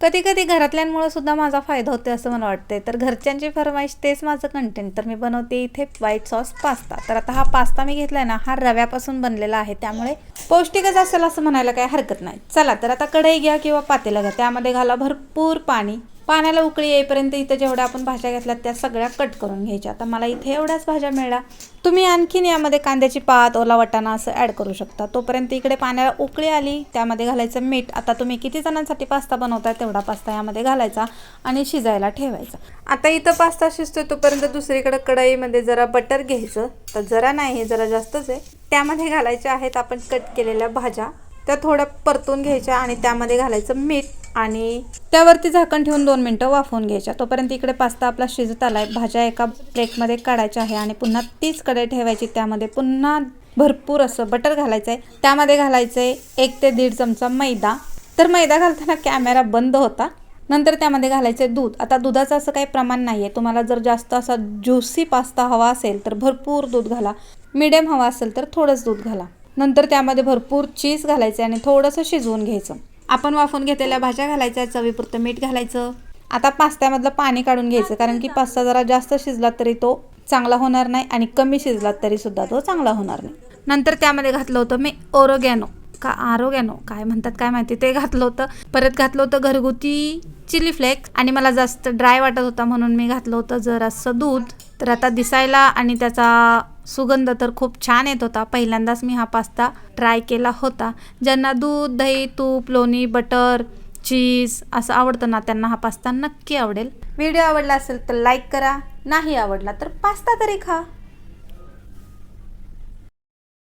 कधी कधी घरातल्यांमुळे सुद्धा माझा फायदा होतो असं मला वाटतंय. तर घरच्यांची फरमाईश तेच माझं कंटेंट तर मी बनवते इथे व्हाईट सॉस पास्ता तर आता हा पास्ता मी घेतलाय ना हा रव्यापासून बनलेला आहे. त्यामुळे पौष्टिकच असेल असं म्हणायला काही हरकत नाही. चला तर आता कढई घ्या किंवा पातेला घ्या. त्यामध्ये घाला भरपूर पाणी. पाण्याला उकळी येईपर्यंत इथं जेवढ्या आपण भाज्या घेतल्यात त्या सगळ्या कट करून घ्यायच्या. आता मला इथे एवढ्याच भाज्या मिळाल्या. तुम्ही आणखीन यामध्ये कांद्याची पात ओला वाटाणा असं ॲड करू शकता. तोपर्यंत इकडे पाण्याला उकळी आली त्यामध्ये घालायचं मीठ. आता तुम्ही किती जणांसाठी पास्ता बनवताय तेवढा पास्ता यामध्ये घालायचा आणि शिजायला ठेवायचा. आता इथं पास्ता शिजतोय तोपर्यंत दुसरीकडे कढईमध्ये जरा बटर घ्यायचं. तर जरा नाही हे जरा जास्तच आहे. त्यामध्ये घालायच्या आहेत आपण कट केलेल्या भाज्या. त्या थोड्या परतून घ्यायच्या आणि त्यामध्ये घालायचं मीठ आणि त्यावरती झाकण ठेवून दोन मिनटं वाफवून घ्यायच्या. तोपर्यंत इकडे पास्ता आपला शिजत आला आहे भाज्या एका प्लेटमध्ये काढायच्या आहे आणि पुन्हा तीच कढई ठेवायची. त्यामध्ये पुन्हा भरपूर असं बटर घालायचं आहे त्यामध्ये घालायचं आहे एक ते दीड चमचा मैदा. तर मैदा घालताना कॅमेरा बंद होता. नंतर त्यामध्ये घालायचे दूध. आता दुधाचं असं काही प्रमाण नाही आहे तुम्हाला जर जास्त असा ज्युसी पास्ता हवा असेल तर भरपूर दूध घाला. मिडियम हवा असेल तर थोडंच दूध घाला. नंतर त्यामध्ये भरपूर चीज घालायचे आणि थोडंसं शिजवून घ्यायचं. आपण वाफून घेतलेल्या भाज्या घालायच्या चवीपुरतं मीठ घालायचं. आता पास्त्यामधलं पाणी काढून घ्यायचं कारण की पास्ता जरा जास्त शिजला तरी तो चांगला होणार नाही आणि कमी शिजला तरी सुद्धा तो चांगला होणार नाही. नंतर त्यामध्ये घातलं होतं मी ओरोगॅनो. का आरोग्यानो काय म्हणतात काय माहिती? ते घातलं होतं. परत घातलं होतं घरगुती चिली फ्लेक्स आणि मला जास्त ड्राय वाटत होता म्हणून मी घातलं होतं जरासं दूध. तर आता दिसायला आणि त्याचा सुगंध तर खूप छान येत होता. पहिल्यांदाच मी हा पास्ता ट्राय केला होता. ज्यांना दूध दही तूप लोणी बटर चीज असं आवडतं ना त्यांना हा पास्ता नक्की आवडेल. व्हिडिओ आवडला असेल तर लाईक करा. नाही आवडला तर पास्ता तरी खा.